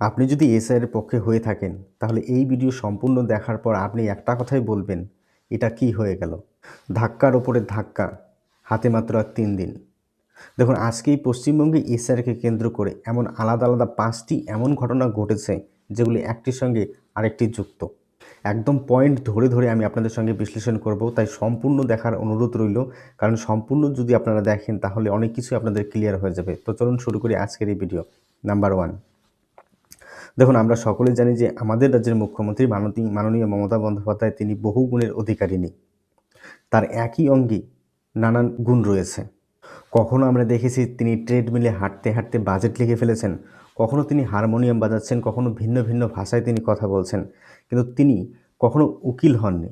আপনি যদি এসআইয়ের পক্ষে হয়ে থাকেন, তাহলে এই ভিডিও সম্পূর্ণ দেখার পর আপনি একটা কথাই বলবেন, এটা কি হয়ে গেল? ধাক্কার ওপরে ধাক্কা, হাতে মাত্র আর তিন দিন। দেখুন, আজকে এই পশ্চিমবঙ্গে এসআইআরকে কেন্দ্র করে এমন আলাদা আলাদা পাঁচটি এমন ঘটনা ঘটেছে, যেগুলি একটির সঙ্গে আরেকটি যুক্ত। একদম পয়েন্ট ধরে ধরে আমি আপনাদের সঙ্গে বিশ্লেষণ করব, তাই সম্পূর্ণ দেখার অনুরোধ রইল, কারণ সম্পূর্ণ যদি আপনারা দেখেন, তাহলে অনেক কিছু আপনাদের ক্লিয়ার হয়ে যাবে। তো চলুন শুরু করি আজকের এই ভিডিও নাম্বার ওয়ান দেখুন, আমরা সকলে জানি যে আমাদের রাজ্যের মুখ্যমন্ত্রী মাননীয় মাননীয় মমতা বন্দ্যোপাধ্যায় তিনি বহু গুণের অধিকারিণী। তার একই অঙ্গে নানান গুণ রয়েছে। কখনো আমরা দেখেছি তিনি ট্রেডমিলে হাঁটতে হাঁটতে বাজেট লিখে ফেলেছেন, কখনো তিনি হারমোনিয়াম বাজাচ্ছেন, কখনো ভিন্ন ভিন্ন ভাষায় তিনি কথা বলছেন, কিন্তু তিনি কখনো উকিল হননি।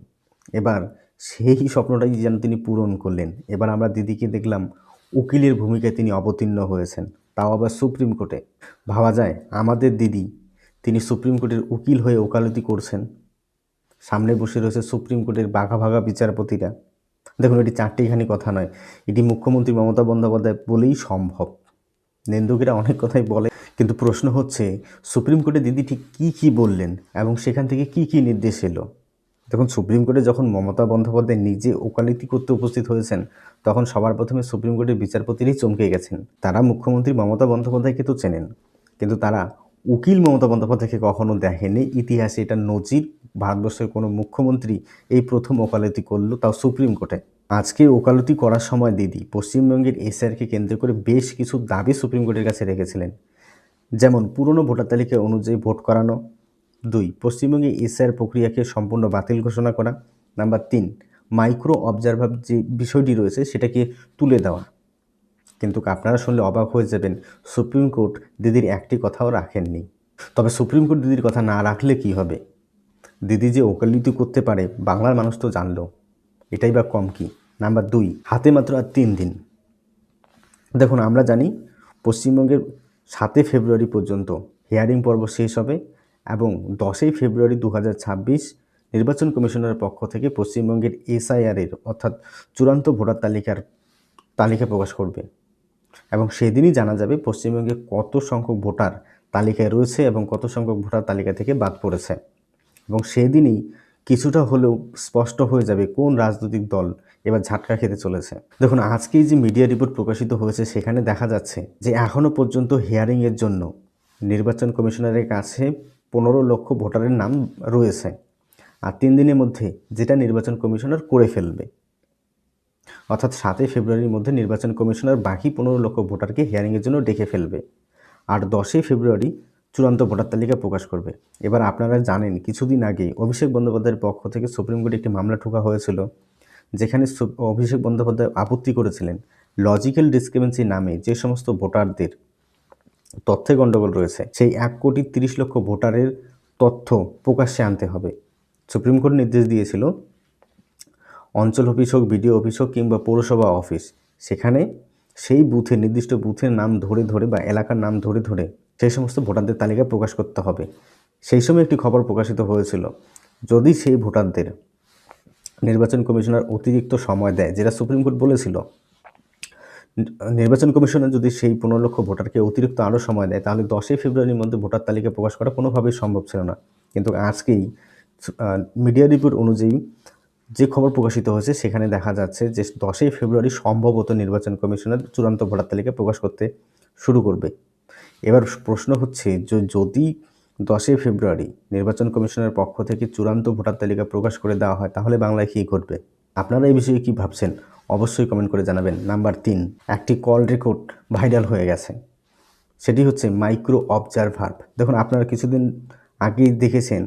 এবার সেই স্বপ্নটাই যেন তিনি পূরণ করলেন। এবার আমরা দিদিকে দেখলাম উকিলের ভূমিকায় তিনি অবতীর্ণ হয়েছেন, তাও আবার সুপ্রিম কোর্টে। ভাবা যায় আমাদের দিদি তিনি সুপ্রিম কোর্টের উকিল হয়ে ওকালতি করছেন। সামনে বসে রয়েছে সুপ্রিম কোর্টের বাঘা ভাগা বিচারপতিরা। দেখুন, এটি চারটিখানি কথা নয়, এটি মুখ্যমন্ত্রী মমতা বন্দ্যোপাধ্যায় বলেই সম্ভব। নিন্দুকেরা অনেক কথাই বলে, কিন্তু প্রশ্ন হচ্ছে, সুপ্রিম কোর্টে দিদি ঠিক কী কী বললেন এবং সেখান থেকে কি কি নির্দেশ এলো? দেখুন, সুপ্রিম কোর্টে যখন মমতা বন্দ্যোপাধ্যায় নিজে ওকালতি করতে উপস্থিত হয়েছেন, তখন সবার প্রথমে সুপ্রিম কোর্টের বিচারপতিরাই চমকে গেছেন। তারা মুখ্যমন্ত্রী মমতা বন্দ্যোপাধ্যায়কে তো চেনেন, কিন্তু তারা উকিল মমতা বন্দ্যোপাধ্যায়কে কখনো দেখেনি ইতিহাসে এটা নজির। ভারতবর্ষের কোনো মুখ্যমন্ত্রী এই প্রথম ওকালতি করল তাও সুপ্রিম কোর্টে। আজকে ওকালতি করার সময় দিদি পশ্চিমবঙ্গের এসআরকে কেন্দ্র করে বেশ কিছু দাবি সুপ্রিম কোর্টের কাছে রেখেছিলেন। যেমন, পুরনো ভোটার তালিকা অনুযায়ী ভোট করানো। দুই, পশ্চিমবঙ্গে এসআর প্রক্রিয়াকে সম্পূর্ণ বাতিল ঘোষণা করা। নাম্বার তিন মাইক্রো অবজারভার যে বিষয়টি রয়েছে সেটাকে তুলে দেওয়া। কিন্তু আপনারা শুনলে অবাক হয়ে যাবেন, সুপ্রিম কোর্ট দিদির একটি কথাও রাখেননি। তবে সুপ্রিম কোর্ট দিদির কথা না রাখলে কি হবে? দিদি যে ওকালতি করতে পারে, বাংলার মানুষ তো জানলো। এটাই বা কম কি? নাম্বার দুই, হাতে মাত্র আর তিন দিন। দেখুন, আমরা জানি পশ্চিমবঙ্গের সাতই ফেব্রুয়ারি পর্যন্ত হিয়ারিং পর্ব শেষ হবে এবং দশই ফেব্রুয়ারি দু হাজার ছাব্বিশ নির্বাচন কমিশনের পক্ষ থেকে পশ্চিমবঙ্গের এসআইআরের অর্থাৎ চূড়ান্ত ভোটার তালিকার তালিকা প্রকাশ করবে। এবং সেদিনই জানা যাবে পশ্চিমবঙ্গে কত সংখ্যক ভোটার তালিকায় রয়েছে এবং কত সংখ্যক ভোটার তালিকা থেকে বাদ পড়েছে। এবং সেদিনই কিছুটা হলেও স্পষ্ট হয়ে যাবে কোন রাজনৈতিক দল এবার ঝাটকা খেতে চলেছে। দেখুন, আজকেই যে মিডিয়া রিপোর্ট প্রকাশিত হয়েছে, সেখানে দেখা যাচ্ছে যে এখনও পর্যন্ত হিয়ারিংয়ের জন্য নির্বাচন কমিশনারের কাছে পনেরো লক্ষ ভোটারের নাম রয়েছে। আর তিন দিনের মধ্যে যেটা নির্বাচন কমিশনার করে ফেলবে। অর্থাৎ সাতই ফেব্রুয়ারির মধ্যে নির্বাচন কমিশনার বাকি পনেরো লক্ষ ভোটারকে হিয়ারিংয়ের জন্য ডেকে ফেলবে। আর দশই ফেব্রুয়ারি চূড়ান্ত ভোটার তালিকা প্রকাশ করবে। এবার আপনারা জানেন, কিছুদিন আগে অভিষেক বন্দ্যোপাধ্যায়ের পক্ষ থেকে সুপ্রিম কোর্টে একটি মামলা ঠোকা হয়েছিল, যেখানে অভিষেক বন্দ্যোপাধ্যায় আপত্তি করেছিলেন লজিক্যাল ডিসক্রিপেন্সি নামে যে সমস্ত ভোটারদের তথ্যে গণ্ডগোল রয়েছে, সেই এক কোটি তিরিশ লক্ষ ভোটারের তথ্য প্রকাশ্যে আনতে হবে। সুপ্রিম কোর্ট নির্দেশ দিয়েছিল অঞ্চল অফিস হোক, বিডিও অফিস হোক কিংবা পৌরসভা অফিস, সেখানে সেই বুথে, নির্দিষ্ট বুথের নাম ধরে ধরে বা এলাকার নাম ধরে ধরে সেই সমস্ত ভোটারদের তালিকা প্রকাশ করতে হবে। সেই সময় একটি খবর প্রকাশিত হয়েছিল, যদি সেই ভোটারদের নির্বাচন কমিশনার অতিরিক্ত সময় দেয়, যেটা সুপ্রিম কোর্ট বলেছিল, নির্বাচন কমিশনার যদি সেই পনেরো লক্ষ ভোটারকে অতিরিক্ত আরও সময় দেয়, তাহলে দশই ফেব্রুয়ারির মধ্যে ভোটার তালিকা প্রকাশ করা কোনোভাবেই সম্ভব ছিল না। কিন্তু আজকেই মিডিয়া রিপোর্ট অনুযায়ী যে খবর প্রকাশিত হয়েছে, সেখানে দেখা যাচ্ছে যে দশই ফেব্রুয়ারি সম্ভবত নির্বাচন কমিশনের চূড়ান্ত ভোটার তালিকা প্রকাশ করতে শুরু করবে। এবার প্রশ্ন হচ্ছে যে যদি দশই ফেব্রুয়ারি নির্বাচন কমিশনের পক্ষ থেকে চূড়ান্ত ভোটার তালিকা প্রকাশ করে দেওয়া হয়, তাহলে বাংলায় কী ঘটবে? আপনারা এই বিষয়ে কী ভাবছেন? অবশ্যই কমেন্ট করে জানাবেন। নাম্বার তিন, একটি কল রেকর্ড ভাইরাল হয়ে গেছে। সেটি হচ্ছে মাইক্রো অবজারভার। দেখুন, আপনারা কিছুদিন আগেই দেখেছেন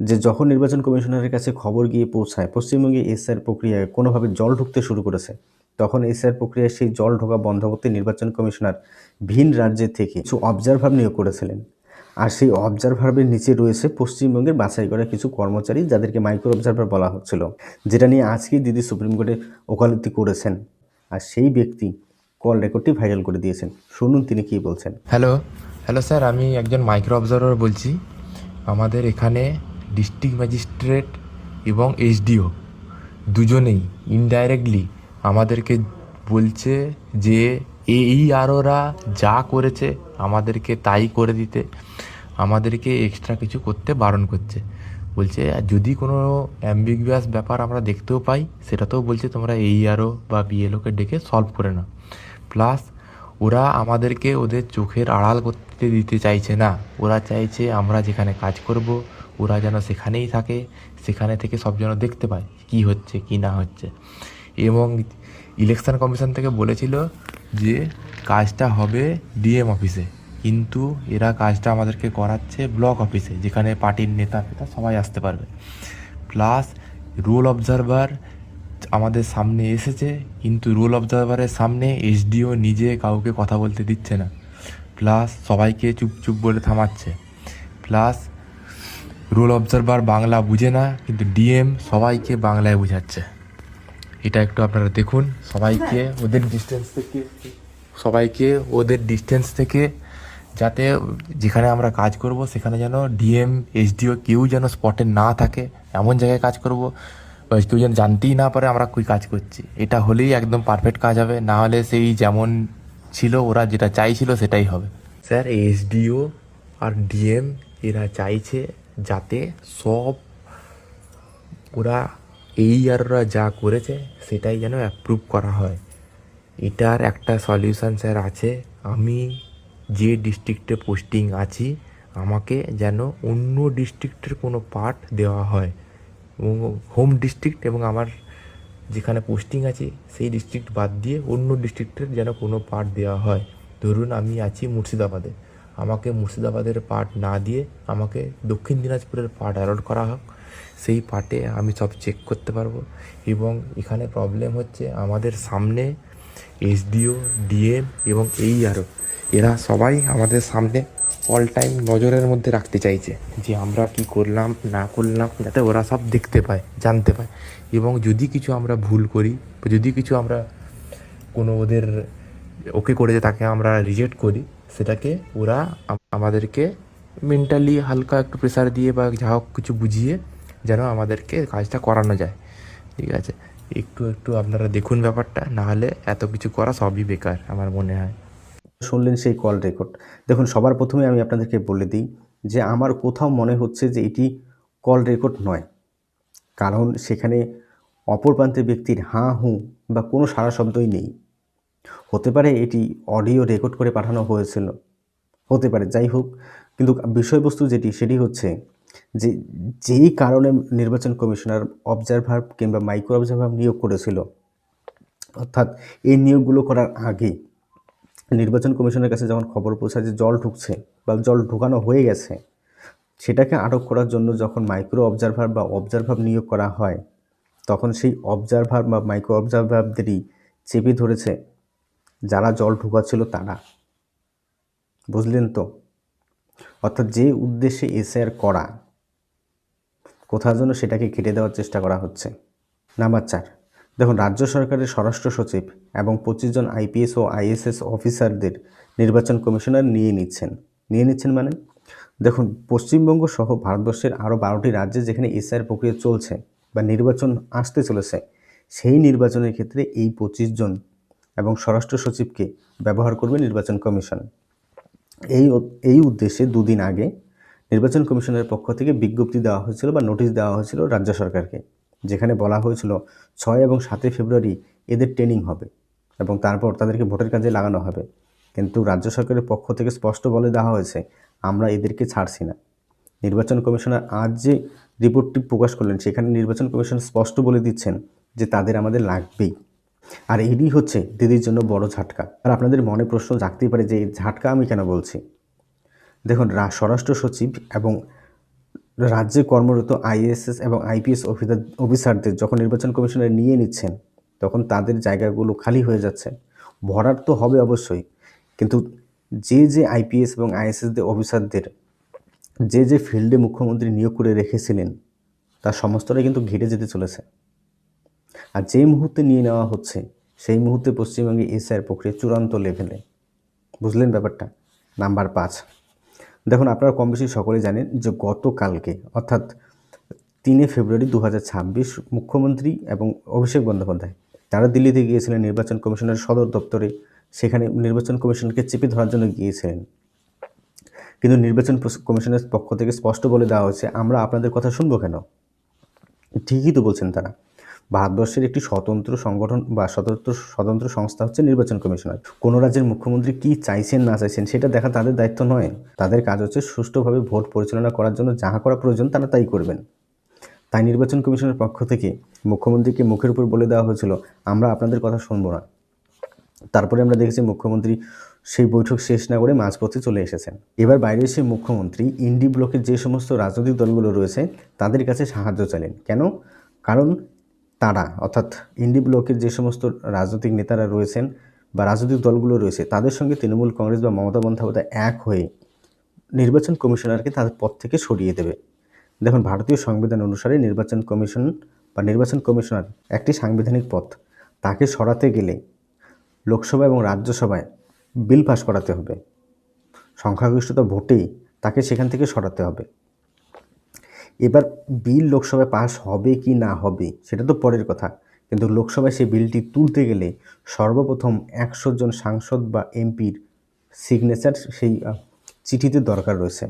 যে যখন নির্বাচন কমিশনারের কাছে খবর গিয়ে পৌঁছায়, পশ্চিমবঙ্গে এসআর প্রক্রিয়ায় কোনোভাবে জল ঢুকতে শুরু করেছে, তখন এসআর প্রক্রিয়ায় সেই জল ঢোকা বন্ধ করতে নির্বাচন কমিশনার ভিন রাজ্যের থেকে কিছু অবজারভার নিয়োগ করেছিলেন। আর সেই অবজারভারের নিচে রয়েছে পশ্চিমবঙ্গের বাছাই করা কিছু কর্মচারী যাদেরকে মাইক্রো অবজারভার বলা হচ্ছিল। যেটা নিয়ে আজকেই দিদি সুপ্রিম কোর্টে ওকালতি করেছেন। আর সেই ব্যক্তি কল রেকর্ডটি ভাইরাল করে দিয়েছেন। শুনুন তিনি কী বলছেন। হ্যালো হ্যালো স্যার আমি একজন মাইক্রো অবজারভার বলছি। আমাদের এখানে ডিস্ট্রিক্ট ম্যাজিস্ট্রেট এবং এসডিও দুজনেই ইনডাইরেক্টলি আমাদেরকে বলছে যে এই আরোরা যা করেছে আমাদেরকে তাই করে দিতে, আমাদেরকে এক্সট্রা কিছু করতে বারণ করছে। বলছে যদি কোনো অ্যাম্বিগুয়াস ব্যাপার আমরা দেখতেও পাই, সেটাতেও বলছে তোমরা এই আরও বা বিএলওকে ডেকে সলভ করে নাও। প্লাস ওরা আমাদেরকে ওদের চোখের আড়াল করতে দিতে চাইছে না। ওরা চাইছে আমরা যেখানে কাজ করব ওরা যেন সেখানেই থাকে, সেখানে থেকে সব যেন দেখতে পায় কি হচ্ছে, কি না হচ্ছে। এবং ইলেকশন কমিশন থেকে বলেছিল যে কাজটা হবে ডিএম অফিসে কিন্তু এরা কাজটা আমাদেরকে করাচ্ছে ব্লক অফিসে যেখানে পার্টির নেতা ফেতা সবাই আসতে পারবে। প্লাস রুল অবজারভার আমাদের সামনে এসেছে, কিন্তু রুল অবজারভারের সামনে এসডিও নিজে কাউকে কথা বলতে দিচ্ছে না। প্লাস সবাইকে চুপ চুপ বলে থামাচ্ছে। প্লাস রুল অবজারভার বাংলা বুঝে না, কিন্তু ডিএম সবাইকে বাংলায় বোঝাচ্ছে। এটা একটু আপনারা দেখুন, সবাইকে ওদের ডিস্টেন্স থেকে, সবাইকে ওদের ডিস্টেন্স থেকে, যাতে যেখানে আমরা কাজ করব, সেখানে যেন ডিএম এসডিও কেউ যেন স্পটে না থাকে, এমন জায়গায় কাজ করব কেউ যেন জানতেই না পারে আমরা কই কাজ করছি। এটা হলেই একদম পারফেক্ট কাজ হবে, না হলে সেই যেমন ছিল, ওরা যেটা চাইছিল সেটাই হবে। স্যার এসডিও আর ডিএম এরা চাইছে যাতে সব ওরা এই আররা যা করেছে সেটাই যেন অ্যাপ্রুভ করা হয়। এটার একটা সলিউশন স্যার আছে। আমি যে ডিস্ট্রিক্টে পোস্টিং আছি, আমাকে যেন অন্য ডিস্ট্রিক্টের কোনো পার্ট দেওয়া হয়। এবং হোম ডিস্ট্রিক্ট এবং আমার যেখানে পোস্টিং আছে, সেই ডিস্ট্রিক্ট বাদ দিয়ে অন্য ডিস্ট্রিক্টের যেন কোনো পার্ট দেওয়া হয়। ধরুন আমি আছি মুর্শিদাবাদে। আমাকে মুর্শিদাবাদের পার্ট না দিয়ে আমাকে দক্ষিণ দিনাজপুরের পার্ট অ্যালট করা হোক, সেই পার্টে আমি সব চেক করতে পারব। এবং এখানে প্রবলেম হচ্ছে আমাদের সামনে এসডিও, ডিএম এবং এই আরও এরা সবাই আমাদের সামনে অল টাইম নজরের মধ্যে রাখতে চাইছে যে আমরা কি করলাম, না করলাম, যাতে ওরা সব দেখতে পায়, জানতে পায়। এবং যদি কিছু আমরা ভুল করি, যদি কিছু আমরা কোনো ওদের ওকে করে যে তাকে আমরা রিজেক্ট করি সেটাকে ওরা আমাদেরকে মেন্টালি হালকা একটু প্রেশার দিয়ে বা যা হোক কিছু বুঝিয়ে যেন আমাদেরকে কাজটা করানো যায়। ঠিক আছে? একটু একটু আপনারা দেখুন ব্যাপারটা নাহলে এত কিছু করা সবই বেকার আমার মনে হয়। শুনলেন সেই কল রেকর্ড দেখুন, সবার প্রথমে আমি আপনাদেরকে বলে দিই যে আমার কোথাও মনে হচ্ছে যে এটি কল রেকর্ড নয়। কারণ সেখানে অপর প্রান্তের ব্যক্তির হাঁ হুঁ বা কোনো সারা শব্দই নেই। হতে পারে এটি অডিও রেকর্ড করে পাঠানো হয়েছিল। হতে পারে, যাই হোক, কিন্তু বিষয়বস্তু যেটি, সেটি হচ্ছে যে, যেই কারণে নির্বাচন কমিশনার অবজারভার কিংবা মাইক্রো অবজারভার নিয়োগ করেছিল, অর্থাৎ এই নিয়োগগুলো করার আগে নির্বাচন কমিশনের কাছে যখন খবর পৌঁছায় যে জল ঢুকছে বা জল ঢুকানো হয়ে গেছে, সেটাকে আটক করার জন্য যখন মাইক্রো অবজারভার বা অবজারভার নিয়োগ করা হয়, তখন সেই অবজারভার বা মাইক্রো অবজারভারদেরই চেপে ধরেছে যারা জল ঢুকাচ্ছিল তারা। বুঝলেন তো? অর্থাৎ যে উদ্দেশ্যে এসআর করা কোথাও যেন সেটাকে কেটে দেওয়ার চেষ্টা করা হচ্ছে। নাম্বার চার, দেখুন, রাজ্য সরকারের স্বরাষ্ট্র সচিব এবং পঁচিশ জন আইপিএস ও আইএসএস অফিসারদের নির্বাচন কমিশনার নিয়ে নিচ্ছেন। নিয়ে নিচ্ছেন মানে? দেখুন, পশ্চিমবঙ্গ সহ ভারতবর্ষের আরও বারোটি রাজ্যে যেখানে এসআইয়ের প্রক্রিয়া চলছে বা নির্বাচন আসতে চলেছে, সেই নির্বাচনের ক্ষেত্রে এই পঁচিশ জন এবং স্বরাষ্ট্র সচিবকে ব্যবহার করবে নির্বাচন কমিশন। এই এই উদ্দেশ্যে দুদিন আগে নির্বাচন কমিশনের পক্ষ থেকে বিজ্ঞপ্তি দেওয়া হয়েছিল বা নোটিশ দেওয়া হয়েছিল রাজ্য সরকারকে, যেখানে বলা হয়েছিল ছয় এবং সাতই ফেব্রুয়ারি এদের ট্রেনিং হবে এবং তারপর তাদেরকে ভোটের কাজে লাগানো হবে। কিন্তু রাজ্য সরকারের পক্ষ থেকে স্পষ্ট বলে দেওয়া হয়েছে, আমরা এদেরকে ছাড়ছি না। নির্বাচন কমিশনার আজ যে রিপোর্টটি প্রকাশ করলেন, সেখানে নির্বাচন কমিশন স্পষ্ট বলে দিচ্ছেন যে তাদের আমাদের লাগবেই। আর এরই হচ্ছে দিদির জন্য বড় ঝাটকা। আর আপনাদের মনে প্রশ্ন জাগতেই পারে যে এই ঝাটকা আমি কেন বলছি? দেখুন স্বরাষ্ট্র সচিব এবং রাজ্যে কর্মরত আইএসএস এবং আইপিএস অফিসার অফিসারদের যখন নির্বাচন কমিশনার নিয়ে নিচ্ছেন, তখন তাদের জায়গাগুলো খালি হয়ে যাচ্ছে। ভরার তো হবে অবশ্যই, কিন্তু যে যে আইপিএস এবং আইএসএসদের অফিসারদের যে যে ফিল্ডে মুখ্যমন্ত্রী নিয়োগ করে রেখেছিলেন, তার সমস্তটাই কিন্তু ঘিরে যেতে চলেছে। আর যেই মুহূর্তে নিয়ে নেওয়া হচ্ছে, সেই মুহূর্তে পশ্চিমবঙ্গে এসআইয়ের প্রক্রিয়া চূড়ান্ত লেভেলে বুঝলেন ব্যাপারটা? নাম্বার পাঁচ। দেখুন, আপনারা কম বেশি সকলে জানেন যে গতকালকে, অর্থাৎ তিনে ফেব্রুয়ারি দু হাজার ছাব্বিশ মুখ্যমন্ত্রী এবং অভিষেক বন্দ্যোপাধ্যায়, তারা দিল্লিতে গিয়েছিলেন নির্বাচন কমিশনের সদর দপ্তরে। সেখানে নির্বাচন কমিশনকে চেপে ধরার জন্য গিয়েছিলেন। কিন্তু নির্বাচন কমিশনের পক্ষ থেকে স্পষ্ট বলে দেওয়া হয়েছে, আমরা আপনাদের কথা শুনব কেন? ঠিকই তো বলছেন তারা। ভারতবর্ষের একটি স্বতন্ত্র সংগঠন বা স্বতন্ত্র স্বতন্ত্র সংস্থা হচ্ছে নির্বাচন কমিশনার। কোনো রাজ্যের মুখ্যমন্ত্রী কি চাইছেন, না চাইছেন, সেটা দেখা তাদের দায়িত্ব নয়। তাদের কাজ হচ্ছে সুষ্ঠুভাবে ভোট পরিচালনা করার জন্য যাহা করা প্রয়োজন তারা তাই করবেন। তাই নির্বাচন কমিশনের পক্ষ থেকে মুখ্যমন্ত্রীকে মুখের উপর বলে দেওয়া হয়েছিল, আমরা আপনাদের কথা শুনব না। তারপরে আমরা দেখেছি মুখ্যমন্ত্রী সেই বৈঠক শেষ না করে মাঝপথে চলে এসেছেন। এবার বাইরে এসে মুখ্যমন্ত্রী ইন্ডি ব্লকের যে সমস্ত রাজনৈতিক দলগুলো রয়েছে, তাদের কাছে সাহায্য চাইলেন। কেন? কারণ তারা, অর্থাৎ ইন্ডি ব্লকের যে সমস্ত রাজনৈতিক নেতারা রয়েছেন বা রাজনৈতিক দলগুলো রয়েছে, তাদের সঙ্গে তৃণমূল কংগ্রেস বা মমতা বন্দ্যোপাধ্যায় এক হয়ে নির্বাচন কমিশনারকে তাদের পদ থেকে সরিয়ে দেবে। দেখুন, ভারতীয় সংবিধান অনুসারে নির্বাচন কমিশন বা নির্বাচন কমিশনার একটি সাংবিধানিক পদ, তাকে সরাতে গেলে লোকসভা এবং রাজ্যসভায় বিল পাস করাতে হবে। সংখ্যাগরিষ্ঠতা ভোটেই তাকে সেখান থেকে সরাতে হবে। এবার বিল লোকসভায় পাস হবে কি না হবে, সেটা তো পরের কথা। কিন্তু লোকসভায় সেই বিলটি তুলতে গেলে সর্বপ্রথম একশো জন সাংসদ বা এমপির সিগনেচার সেই চিঠিতে দরকার রয়েছে।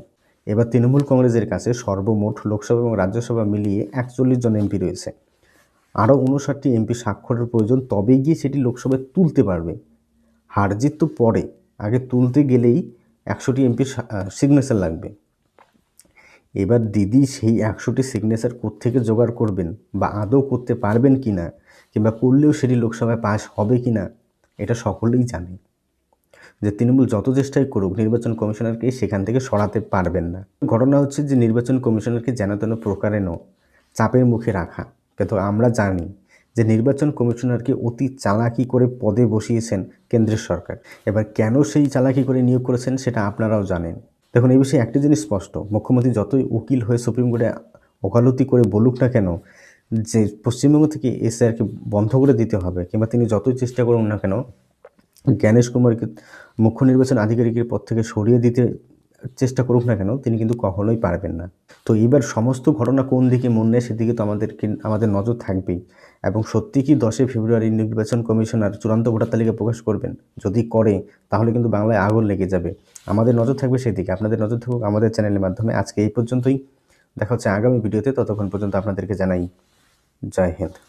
এবার তৃণমূল কংগ্রেসের কাছে সর্বমোট লোকসভা এবং রাজ্যসভা মিলিয়ে একচল্লিশ জন এমপি রয়েছে। আরও উনষাটটি এমপি স্বাক্ষরের প্রয়োজন, তবেই গিয়ে সেটি লোকসভায় তুলতে পারবে। হার জিত তো পরে, আগে তুলতে গেলেই একশোটি এমপির সিগনেচার লাগবে। এবার দিদি সেই একশোটি সিগনেচার কোত্থেকে জোগাড় করবেন বা আদৌ করতে পারবেন কি না কিংবা করলেও সেটি লোকসভায় পাস হবে কি না, এটা সকলেই জানে। যে তৃণমূল যত চেষ্টাই করুক, নির্বাচন কমিশনারকে সেখান থেকে সরাতে পারবেন না। ঘটনা হচ্ছে যে নির্বাচন কমিশনারকে যেন তেন প্রকারেণ চাপের মুখে রাখা। কিন্তু আমরা জানি যে নির্বাচন কমিশনারকে অতি চালাকি করে পদে বসিয়েছেন কেন্দ্রের সরকার। এবার কেন সেই চালাকি করে নিয়োগ করেছেন সেটা আপনারাও জানেন। দেখুন, এই বিষয়ে একটি জিনিস স্পষ্ট। মুখ্যমন্ত্রী যতই উকিল হয়ে সুপ্রিম কোর্টে ওকালতি করে বলুক না কেন, যে পশ্চিমবঙ্গ থেকে এসে আর কি বন্ধ করে দিতে হবে কিংবা তিনি যতই চেষ্টা করুন না কেন, জ্ঞানেশ কুমারকে মুখ্য নির্বাচন আধিকারিকের পদ থেকে সরিয়ে দিতে চেষ্টা করুক না কেন, তিনি কিন্তু কখনোই পারবেন না। তো এবার সমস্ত ঘটনা কোন দিকে মন নেয় সেদিকে তো আমাদেরকে, আমাদের নজর থাকবেই। এবং সত্যি কি দশই ফেব্রুয়ারি নির্বাচন কমিশনার চূড়ান্ত ভোটার তালিকা প্রকাশ করবেন? যদি করে, তাহলে কিন্তু বাংলায় আগুন লেগে যাবে। আমাদের নজর থাকবে সেদিকে। আপনাদের নজর থাকুক আমাদের চ্যানেলের মাধ্যমে আজকে এই পর্যন্তই। দেখা হচ্ছে আগামী ভিডিওতে। ততক্ষণ পর্যন্ত আপনাদেরকে জানাই, জয় হিন্দ।